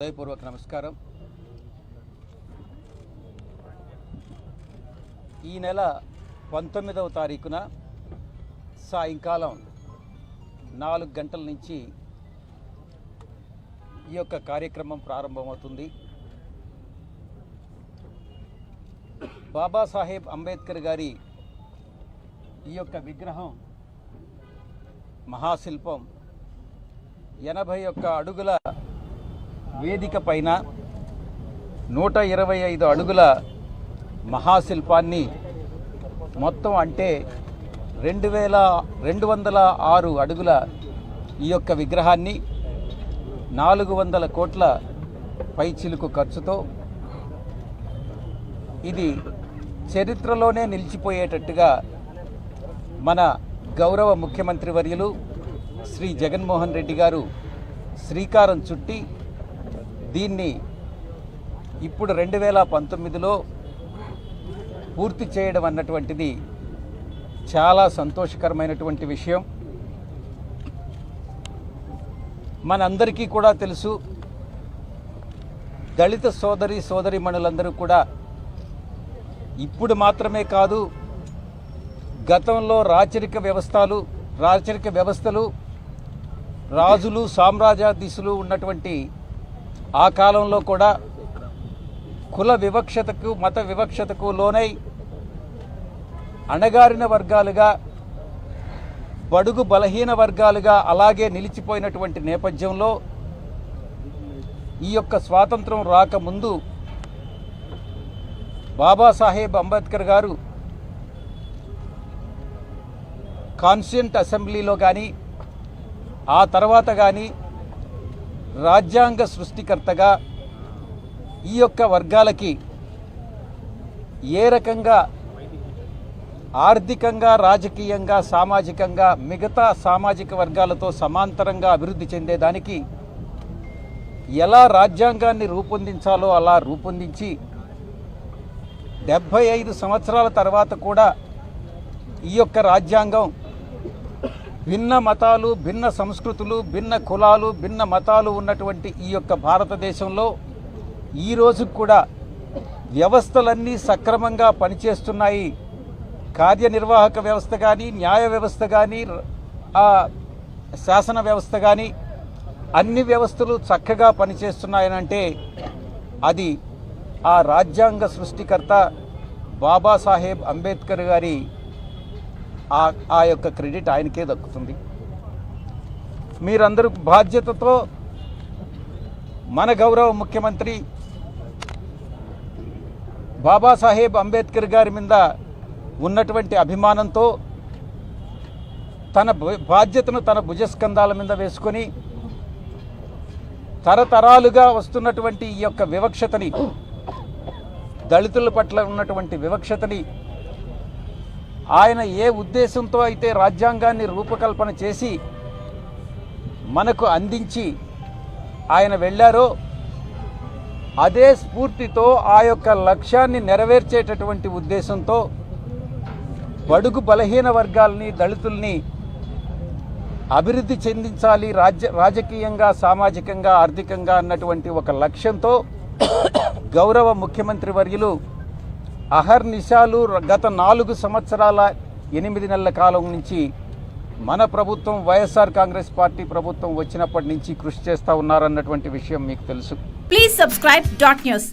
హృదయపూర్వక నమస్కారం. ఈ నెల పంతొమ్మిదవ తారీఖున సాయంకాలం నాలుగు గంటల నుంచి ఈ యొక్క కార్యక్రమం ప్రారంభమవుతుంది. బాబాసాహెబ్ అంబేద్కర్ గారి ఈ యొక్క విగ్రహం మహాశిల్పం ఎనభై ఒక్క అడుగుల వేదిక పైన నూట ఇరవై ఐదు అడుగుల మహాశిల్పాన్ని మొత్తం అంటే రెండు వేల రెండు వందల ఆరు అడుగుల ఈ యొక్క విగ్రహాన్ని నాలుగు వందల కోట్ల పైచిలుకు ఖర్చుతో ఇది చరిత్రలోనే నిలిచిపోయేటట్టుగా మన గౌరవ ముఖ్యమంత్రి వర్యులు శ్రీ జగన్మోహన్ రెడ్డి గారు శ్రీకారం చుట్టి దీన్ని ఇప్పుడు రెండు వేల పంతొమ్మిదిలో పూర్తి చేయడం అన్నటువంటిది చాలా సంతోషకరమైనటువంటి విషయం. మనందరికీ కూడా తెలుసు దళిత సోదరి సోదరిమణులందరూ కూడా ఇప్పుడు మాత్రమే కాదు గతంలో రాచరిక వ్యవస్థలు రాచరిక వ్యవస్థలు రాజులు సామ్రాజ్యాధీశులు ఉన్నటువంటి ఆ కాలంలో కూడా కుల వివక్షతకు మత వివక్షతకు లోనై అణగారిన వర్గాలుగా బడుగు బలహీన వర్గాలుగా అలాగే నిలిచిపోయినటువంటి నేపథ్యంలో ఈ యొక్క స్వాతంత్రం రాకముందు బాబాసాహెబ్ అంబేద్కర్ గారు కాన్స్టిట్యూంట్ అసెంబ్లీలో కానీ ఆ తర్వాత కానీ రాజ్యాంగ సృష్టికర్తగా ఈ యొక్క వర్గాలకి ఏ రకంగా ఆర్థికంగా రాజకీయంగా సామాజికంగా మిగతా సామాజిక వర్గాలతో సమాంతరంగా అభివృద్ధి చెందేదానికి ఎలా రాజ్యాంగాన్ని రూపొందించాలో అలా రూపొందించి డెబ్భై ఐదు సంవత్సరాల తర్వాత కూడా ఈ యొక్క రాజ్యాంగం భిన్న మతాలు భిన్న సంస్కృతులు భిన్న కులాలు భిన్న మతాలు ఉన్నటువంటి ఈ యొక్క భారతదేశంలో ఈ కూడా వ్యవస్థలన్నీ సక్రమంగా పనిచేస్తున్నాయి. కార్యనిర్వాహక వ్యవస్థ కానీ న్యాయ వ్యవస్థ కానీ శాసన వ్యవస్థ కానీ అన్ని వ్యవస్థలు చక్కగా పనిచేస్తున్నాయనంటే అది ఆ రాజ్యాంగ సృష్టికర్త బాబాసాహెబ్ అంబేద్కర్ గారి ఆ ఆ యొక్క క్రెడిట్ ఆయనకే దక్కుతుంది. మీరందరూ బాధ్యతతో మన గౌరవ ముఖ్యమంత్రి బాబాసాహెబ్ అంబేద్కర్ గారి మీద ఉన్నటువంటి అభిమానంతో తన బాధ్యతను తన భుజస్కంధాల మీద వేసుకొని తరతరాలుగా వస్తున్నటువంటి ఈ యొక్క వివక్షతని దళితుల పట్ల ఉన్నటువంటి వివక్షతని ఆయన ఏ ఉద్దేశంతో అయితే రాజ్యాంగాన్ని రూపకల్పన చేసి మనకు అందించి ఆయన వెళ్ళారో అదే స్ఫూర్తితో ఆ యొక్క లక్ష్యాన్ని నెరవేర్చేటటువంటి ఉద్దేశంతో బడుగు బలహీన వర్గాల్ని దళితుల్ని అభివృద్ధి చెందించాలి రాజ్య రాజకీయంగా సామాజికంగా ఆర్థికంగా అన్నటువంటి ఒక లక్ష్యంతో గౌరవ ముఖ్యమంత్రి వర్యులు అహర్నిశాలు గత నాలుగు సంవత్సరాల ఎనిమిది నెలల కాలం నుంచి మన ప్రభుత్వం వైఎస్ఆర్ కాంగ్రెస్ పార్టీ ప్రభుత్వం వచ్చినప్పటి నుంచి కృషి చేస్తూ ఉన్నారన్నటువంటి విషయం మీకు తెలుసు. Please subscribe dot news